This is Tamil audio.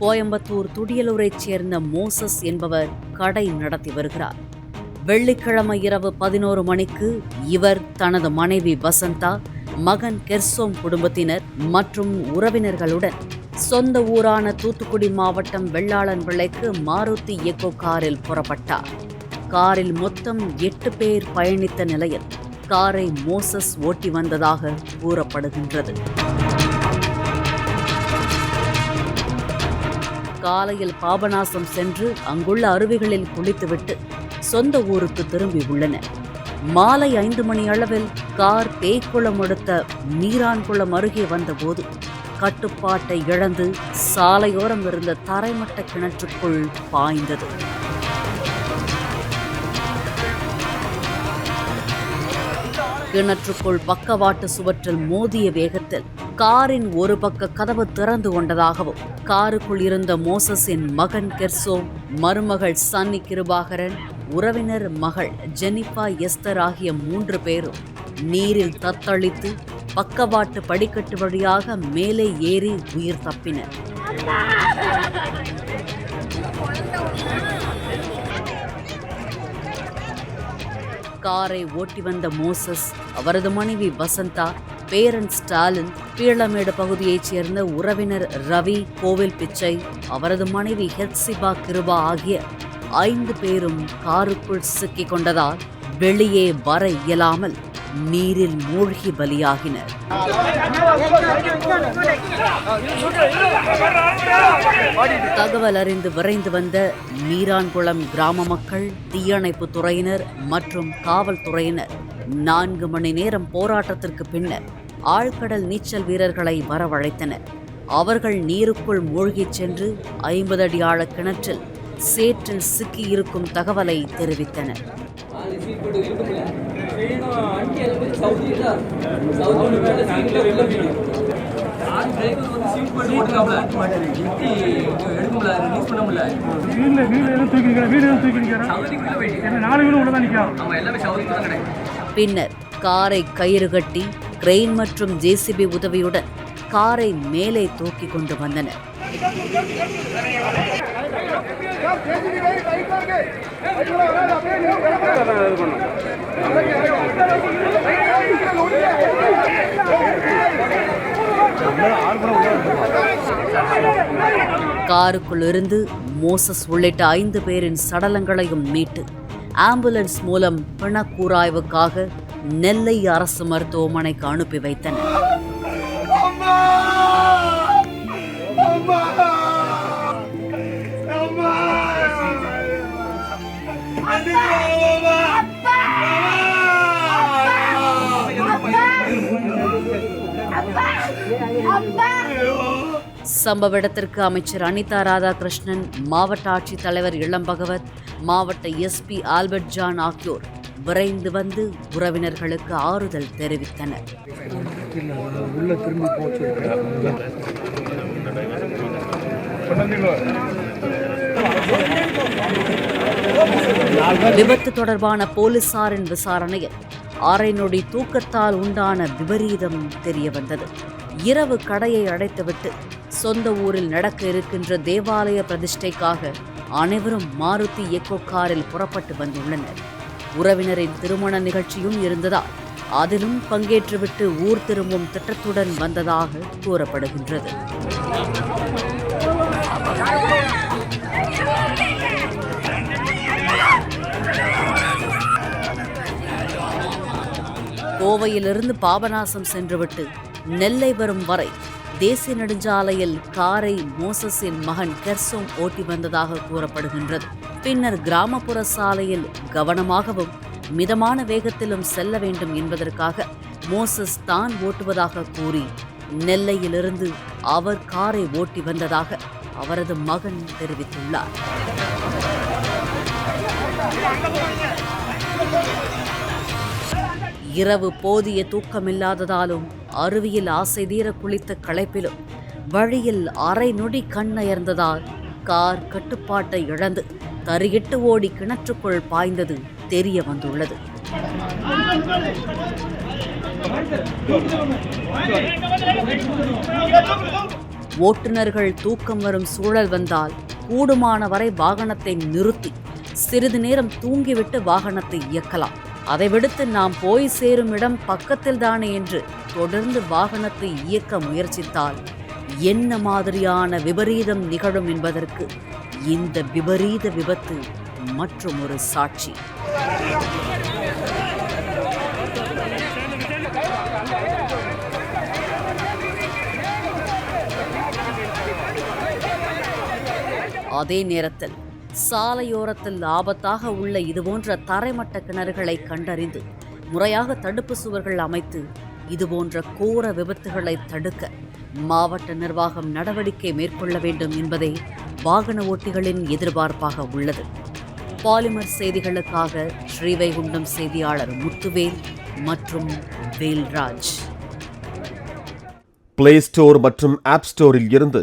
கோயம்புத்தூர் துடியலூரைச் சேர்ந்த மோசஸ் என்பவர் கடை நடத்தி வருகிறார். வெள்ளிக்கிழமை இரவு பதினோரு மணிக்கு இவர் தனது மனைவி வசந்தா மகன் கெர்சோம் குடும்பத்தினர் மற்றும் உறவினர்களுடன் சொந்த ஊரான தூத்துக்குடி மாவட்டம் வெள்ளாளன் விளைக்கு மாருதி எக்கோ காரில் புறப்பட்டார். காரில் மொத்தம் எட்டு பேர் பயணித்த நிலையில் காரை மோசஸ் ஓட்டி வந்ததாக கூறப்படுகின்றது. காலையில் பாபநாசம் சென்று அங்குள்ள அருவிகளில் குளித்துவிட்டு சொந்த ஊருக்கு திரும்பி உள்ளனர். மாலை ஐந்து மணி அளவில் கார் பேய்க்குளம் அடுத்த நீரான்குளம் அருகே வந்தபோது கட்டுப்பாட்டை இழந்து சாலையோரம் இருந்த தரைமட்ட கிணற்றுக்குள் பாய்ந்தது. கிணற்றுக்குள் பக்கவாட்டு சுவற்றில் மோதிய வேகத்தில் காரின் ஒரு பக்க கதவு திறந்து கொண்டதாகவும் காருக்குள் இருந்த மோசஸின் மகன் கெர்சோ மருமகள் சன்னி கிருபாகரன் உறவினர் மகள் ஜெனிஃபா எஸ்தர் ஆகிய மூன்று பேரும் நீரில் தத்தளித்து பக்கவாட்டு படிக்கட்டு வழியாக மேலே ஏறி உயிர் தப்பினர். காரை ஓட்டி வந்த மோசஸ் அவரது மனைவி வசந்தா பேரன் ஸ்டாலின் பீளமேடு பகுதியைச் சேர்ந்த உறவினர் ரவி கோவில் பிச்சை அவரது மனைவி ஹெட்சிபா கிருபா ஆகிய ஐந்து பேரும் காருக்குள் சிக்கிக் கொண்டதால் வெளியே வர இயலாமல் நீரில் மூழ்கி பலியாகினர். தகவல் அறிந்து விரைந்து வந்த மீரான்குளம் கிராம மக்கள் தீயணைப்பு துறையினர் மற்றும் காவல்துறையினர் நான்கு மணி நேரம் போராட்டத்திற்கு பின்னர் ஆழ்கடல் நீச்சல் வீரர்களை வரவழைத்தனர். அவர்கள் நீருக்குள் மூழ்கிச் சென்று ஐம்பது அடி ஆழ கிணற்றில் சேற்றில் சிக்கியிருக்கும் தகவலை தெரிவித்தனர். நாலு வீடு பின்னர் காரை கயிறு கட்டி கிரெயின் மற்றும் ஜேசிபி உதவியுடன் காரை மேலே தூக்கி கொண்டு வந்தனர். காருக்குள் இருந்து மோசஸ் உள்ளிட்ட ஐந்து பேரின் சடலங்களையும் மீட்டு ஆம்புலன்ஸ் மூலம் பிணக்கூராய்வுக்காக நெல்லை அரசு மருத்துவமனைக்கு அனுப்பி வைத்தனர். சம்பவ இடத்திற்கு அமைச்சர் அனிதா ராதாகிருஷ்ணன் மாவட்ட ஆட்சித்தலைவர் இளம்பகவத் மாவட்ட எஸ்பி ஆல்பர்ட் ஜான் ஆகியோர் விரைந்து வந்து உறவினர்களுக்கு ஆறுதல் தெரிவித்தனர். விபத்து தொடர்பான போலீசாரின் விசாரணையில் அரை நொடி தூக்கத்தால் உண்டான விபரீதம் தெரிய வந்தது இரவு கடையை அடைத்துவிட்டு சொந்த ஊரில் நடக்க இருக்கின்ற தேவாலய பிரதிஷ்டைக்காக அனைவரும் மாருதி எக்கோ காரில் புறப்பட்டு வந்துள்ளனர். உறவினரின் திருமண நிகழ்ச்சியும் இருந்ததால் அதிலும் பங்கேற்றுவிட்டு ஊர் திரும்பும் திட்டத்துடன் வந்ததாக கூறப்படுகின்றது. கோவையிலிருந்து பாபநாசம் சென்றுவிட்டு நெல்லை வரும் வரை தேசிய நெடுஞ்சாலையில் காரை மோசஸின் மகன் கெர்சோம் ஓட்டி வந்ததாக கூறப்படுகின்றது. பின்னர் கிராமப்புற சாலையில் கவனமாகவும் மிதமான வேகத்திலும் செல்ல வேண்டும் என்பதற்காக மோசஸ் தான் ஓட்டுவதாக கூறி நெல்லையிலிருந்து அவர் காரை ஓட்டி வந்ததாக அவரது மகன் தெரிவித்துள்ளார். இரவு போதிய தூக்கமில்லாததாலும் அருவியில் ஆசை தீர குளித்த களைப்பிலும் வழியில் அரை நொடி கண்ணயர்ந்ததால் கார் கட்டுப்பாட்டை இழந்து தறியிட்டு ஓடி கிணற்றுக்குள் பாய்ந்தது தெரிய வந்துள்ளது. ஓட்டுநர்கள் தூக்கம் வரும் சூழல் வந்தால் கூடுமான வரை வாகனத்தை நிறுத்தி சிறிது நேரம் தூங்கிவிட்டு வாகனத்தை இயக்கலாம். அதை விடுத்து நாம் போய் சேரும் இடம் பக்கத்தில் தானே என்று தொடர்ந்து வாகனத்தை இயக்க முயற்சித்தால் என்ன மாதிரியான விபரீதம் நிகழும் என்பதற்கு இந்த விபரீத விபத்து மற்றும் ஒரு சாட்சி. அதே நேரத்தில் சாலையோரத்தில் ஆபத்தாக உள்ள இதுபோன்ற தரைமட்ட கிணறுகளை கண்டறிந்து முறையாக தடுப்பு சுவர்கள் அமைத்து இதுபோன்ற கோர விபத்துகளை தடுக்க மாவட்ட நிர்வாகம் நடவடிக்கை மேற்கொள்ள வேண்டும் என்பதே வாகன ஓட்டிகளின் எதிர்பார்ப்பாக உள்ளது. பாலிமர் செய்திகளுக்காக ஸ்ரீவைகுண்டம் செய்தியாளர் முத்துவேல் மற்றும் வேல்ராஜ். பிளே ஸ்டோர் மற்றும் ஆப் ஸ்டோரில் இருந்து